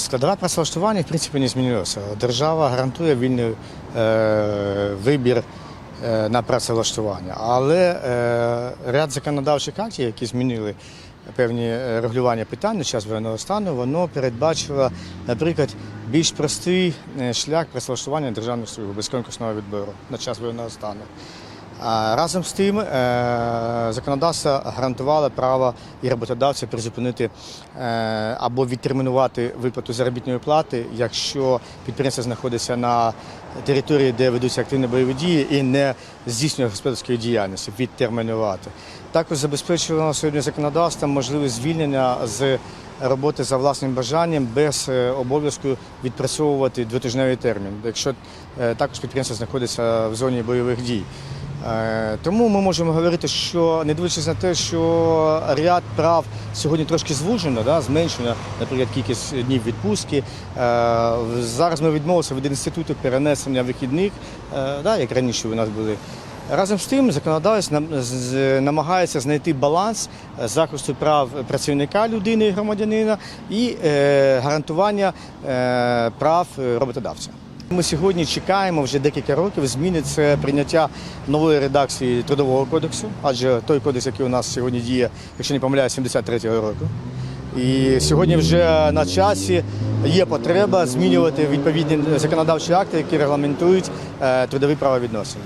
Складова працевлаштування в принципі не змінилася. Держава гарантує вільний е, вибір е, на працевлаштування. Але е, ряд законодавчих актів, які змінили певні е, регулювання питань на час воєнного стану, воно передбачило, наприклад, більш простий е, шлях працевлаштування на державну службу без конкурсного відбору на час воєнного стану. Разом з тим, е, законодавство гарантувало право і роботодавця призупинити е, або відтермінувати виплату заробітної плати, якщо підприємство знаходиться на території, де ведуться активні бойові дії, і не здійснює господарської діяльності, відтермінувати. Також забезпечено сьогодні законодавством можливість звільнення з роботи за власним бажанням без е, обов'язку відпрацьовувати двотижневий термін, якщо також підприємство знаходиться в зоні бойових дій. Е, Тому ми можемо говорити, що не дивлячись на те, що ряд прав сьогодні трошки звужено, да, зменшено, наприклад, кількість днів відпустки. Е, Зараз ми відмовилися від інституту перенесення вихідних, е, да, як раніше у нас були. Разом з тим, законодавець намагається знайти баланс захисту прав працівника людини і громадянина і гарантування прав роботодавця. Ми сьогодні чекаємо вже декілька років зміни це прийняття нової редакції трудового кодексу, адже той кодекс, який у нас сьогодні діє, якщо не помиляюсь, 73-го року. І сьогодні вже на часі є потреба змінювати відповідні законодавчі акти, які регламентують е, трудові правовідносини.